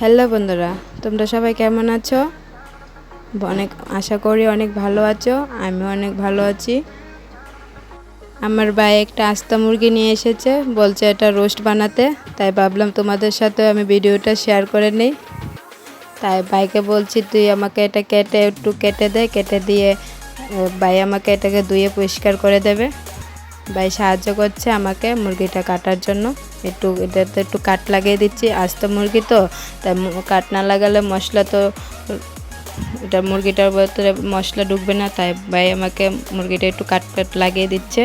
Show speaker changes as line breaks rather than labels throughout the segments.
Hello বন্ধুরা, তোমরা সবাই কেমন আছো? অনেক আশা করি অনেক ভালো আছো আমি অনেক ভালো আছি। আমার ভাই একটা আস্তা মুরগি নিয়ে এসেছে, বলছে এটা রোস্ট বানাতে, তাই ভাবলাম তোমাদের সাথে আমি ভিডিওটা শেয়ার করে নিই। তাই ভাইকে বলছি, তুই আমাকে এটা কেটে, একটু কেটে দে, কেটে দিয়ে ভাই আমাকে এটাকে ধুয়ে পরিষ্কার করে দেবে। ভাই সাহায্য করছে আমাকে মুরগিটা কাটার জন্য। একটু এটাতে একটু কাট লাগিয়ে দিচ্ছি, আস্ত মুরগি তো, তাই কাট না লাগালে মশলা তো, এটা মুরগিটার ভেতরে মশলা ঢুকবে না, তাই ভাই আমাকে মুরগিটা একটু কাট কাট লাগিয়ে দিচ্ছে।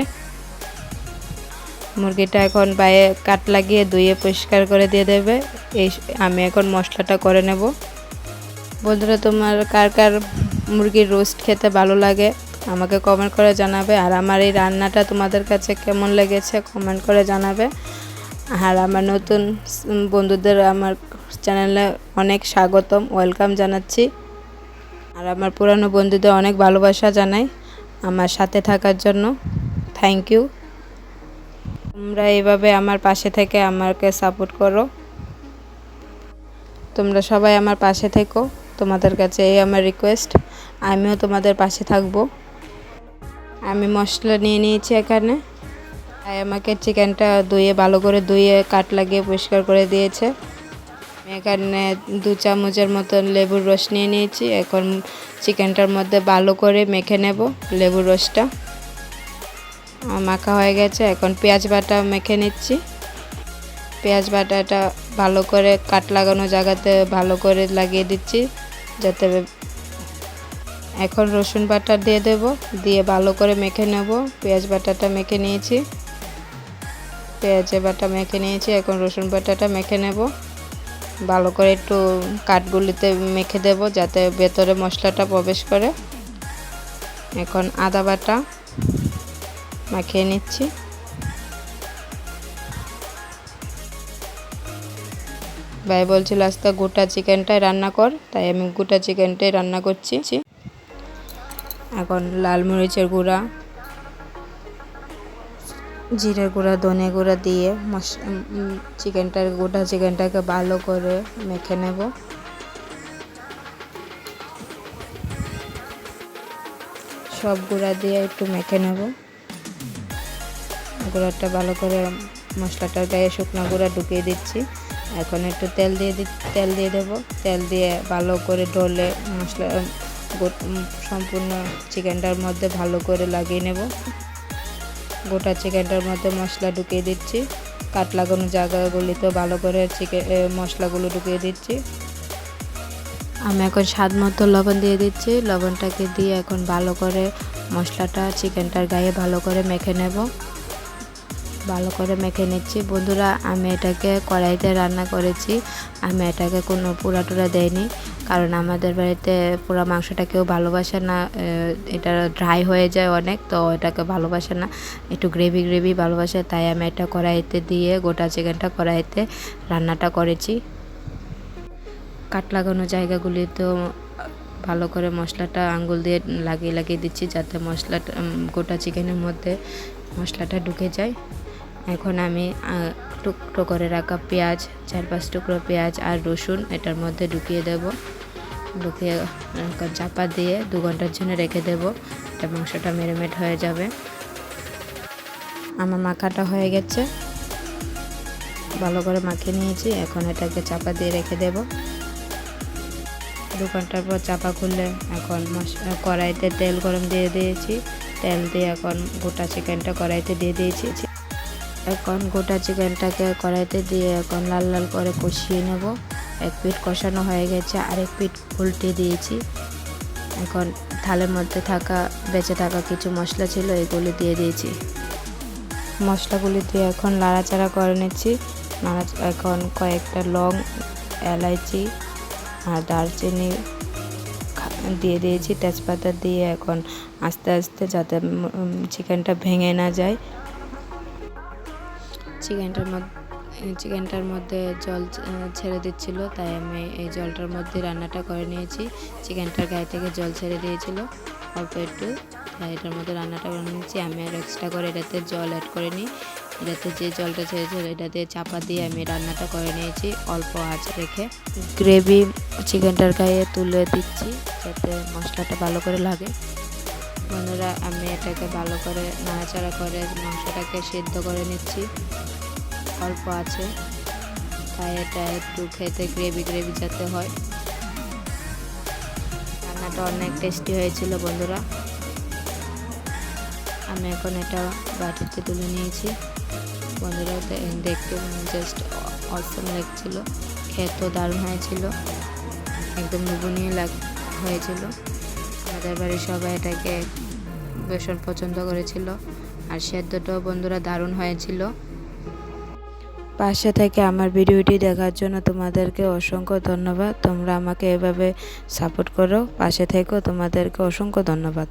মুরগিটা এখন বাইরে কাট লাগিয়ে ধুয়ে পরিষ্কার করে দিয়ে দেবে, এই আমি এখন মশলাটা করে নেব। বন্ধুরা, তোমার কার কার মুরগির রোস্ট খেতে ভালো লাগে? আমাকে কমেন্ট করে জানাবে। আর আমার এই রান্নাটা তোমাদের কাছে কেমন লেগেছে কমেন্ট করে জানাবে। আর আমার নতুন বন্ধুদের আমার চ্যানেলে অনেক স্বাগতম ওয়েলকাম জানাচ্ছি। আর আমার পুরানো বন্ধুদের অনেক ভালোবাসা জানাই আমার সাথে থাকার জন্য। থ্যাংক ইউ তোমরা এইভাবে আমার পাশে থেকে আমাকে সাপোর্ট করো। তোমরা সবাই আমার পাশে থেকো। তোমাদের কাছে এই আমার রিকোয়েস্ট আমিও তোমাদের পাশে থাকব। আমি মশলা নিয়ে নিয়েছি এখানে। তাই আমাকে চিকেনটা ধুয়ে, ভালো করে ধুয়ে কাট লাগিয়ে পরিষ্কার করে দিয়েছে। এখানে দু চামচের মতন লেবুর রস নিয়ে নিয়েছি। এখন চিকেনটার মধ্যে ভালো করে মেখে নেব লেবুর রসটা। মাখা হয়ে গেছে। এখন পেঁয়াজ বাটা মেখে নিচ্ছি। পেঁয়াজ বাটাটা ভালো করে কাট লাগানো জায়গাতে ভালো করে লাগিয়ে দিচ্ছি, যাতে এখন রসুন বাটা দিয়ে দেব। দিয়ে ভালো করে মেখে নেব। পেঁয়াজ বাটাটা মেখে নিয়েছি। পেঁয়াজের বাটা মেখে নিয়েছি। এখন রসুন বাটাটা মেখে নেব। ভালো করে একটু কাঠগুলিতে মেখে দেব যাতে ভেতরে মশলাটা প্রবেশ করে। এখন আদা বাটা মাখিয়ে নিচ্ছি। ভাই বলছিল, আজকে গোটা চিকেনটাই রান্না কর। তাই আমি গোটা চিকেনটাই রান্না করছি। এখন লাল মরিচের গুঁড়া, জিরের গুঁড়া, ধনে গুঁড়া দিয়ে চিকেনটার গোটা চিকেনটাকে ভালো করে মেখে নেব। সব গুঁড়া দিয়ে একটু মেখে নেব। গুঁড়াটা ভালো করে মশলাটার গায়ে শুকনো গুঁড়া ঢুকিয়ে দিচ্ছি। এখন একটু তেল দিয়ে তেল দিয়ে দেবো। তেল দিয়ে ভালো করে ডলে মশলা সম্পূর্ণ চিকেনটার মধ্যে ভালো করে লাগিয়ে নেব। গোটা চিকেনটার মধ্যে মশলা ঢুকিয়ে দিচ্ছি। কাট লাগানো জায়গাগুলিতে ভালো করে চিকেন মশলাগুলো ঢুকিয়ে দিচ্ছি। আমি এখন স্বাদ মতো লবণ দিয়ে দিচ্ছি। লবণটাকে দিয়ে এখন ভালো করে মশলাটা চিকেনটার গায়ে ভালো করে মেখে নেব। ভালো করে মেখে নিচ্ছি। বন্ধুরা, আমি এটাকে কড়াইতে রান্না করেছি। আমি এটাকে কোনো পুরা টুরা দেয়নি কারণ আমাদের বাড়িতে পুরা মাংসটা কেউ ভালোবাসে না এটা ড্রাই হয়ে যায় অনেক, তো এটাকে ভালোবাসে না। একটু গ্রেভি গ্রেভি ভালোবাসে, তাই আমি এটা কড়াইতে দিয়ে, গোটা চিকেনটা কড়াইতে রান্নাটা করেছি। কাট লাগানো জায়গাগুলিতেও ভালো করে মশলাটা আঙ্গুল দিয়ে লাগিয়ে লাগিয়ে দিচ্ছি, যাতে মশলাটা গোটা চিকেনের মধ্যে মশলাটা ঢুকে যায়। এখন আমি টুকরো করে রাখা পেঁয়াজ, চার পাঁচ টুকরো পেঁয়াজ আর রসুন, এটার মধ্যে ঢুকিয়ে দেব। ঢুকিয়ে চাপা দিয়ে দু ঘণ্টার জন্য রেখে দেব মাংসটা মেরিনেট হয়ে যাবে। আমার মাখাটা হয়ে গেছে। ভালো করে মাখিয়ে নিয়েছি, এখন এটাকে চাপা দিয়ে রেখে দেব। দু ঘণ্টার পর চাপা খুললে এখন কড়াইতে তেল গরম দিয়ে দিয়েছি। তেল দিয়ে এখন গোটা চিকেনটা কড়াইতে দিয়ে দিয়েছি। এখন গোটা চিকেনটাকে কড়াইতে দিয়ে এখন লাল লাল করে কষিয়ে নেব। এক পিঠ কষানো হয়ে গেছে, আরেক পিঠ উল্টে দিয়েছি। এখন থালের মধ্যে থাকা, বেঁচে থাকা কিছু মশলা ছিল, এগুলি দিয়ে দিয়েছি। মশলাগুলি দিয়ে এখন নাড়াচাড়া করে নিচ্ছি। এখন কয়েকটা লং এলাইচি আর দারচিনি দিয়ে দিয়েছি। তেজপাতা দিয়ে এখন আস্তে আস্তে যাতে চিকেনটা ভেঙে না যায়। চিকেনটার মধ্যে চিকেনটার মধ্যে জল ছেড়ে দিচ্ছিল, তাই আমি এই জলটার মধ্যে রান্নাটা করে নিয়েছি। চিকেনটার গায়ে থেকে জল ছেড়ে দিয়েছিল, অল্প একটু। তাই এটার মধ্যে রান্নাটা করে নিয়েছি। আমি আর এক্সট্রা করে এটাতে জল অ্যাড করে নিই। এটাতে যে জলটা ছেড়েছিল, এটা দিয়ে চাপা দিয়ে আমি রান্নাটা করে নিয়েছি, অল্প আঁচ রেখে। গ্রেভি চিকেনটার গায়ে তুলে দিচ্ছি, যাতে মশলাটা ভালো করে লাগে। বন্ধুরা, আমি এটাকে ভালো করে নাড়াচাড়া করে মাংসটাকে সিদ্ধ করে নিচ্ছি। অল্প আছে, তাই এটা একটু খেতে গ্রেভি গ্রেভি যাতে হয়। রান্নাটা অনেক টেস্টি হয়েছিল বন্ধুরা। আমি এখন এটা বাটিতে তুলে নিয়েছি। বন্ধুরা দেখতে জাস্ট অসম লাগছিল। খেতেও দারুণ হয়েছিল। একদম লুবনীয় লাগ, হয়েছিল। আমাদের বাড়ির সবাই এটাকে ভীষণ পছন্দ করেছিল। আর সেদ্ধটাও বন্ধুরা দারুণ হয়েছিল। পাশে থেকে আমার ভিডিওটি দেখার জন্য তোমাদেরকে অসংখ্য ধন্যবাদ। তোমরা আমাকে এভাবে সাপোর্ট করো। পাশে থেকেও তোমাদেরকে অসংখ্য ধন্যবাদ।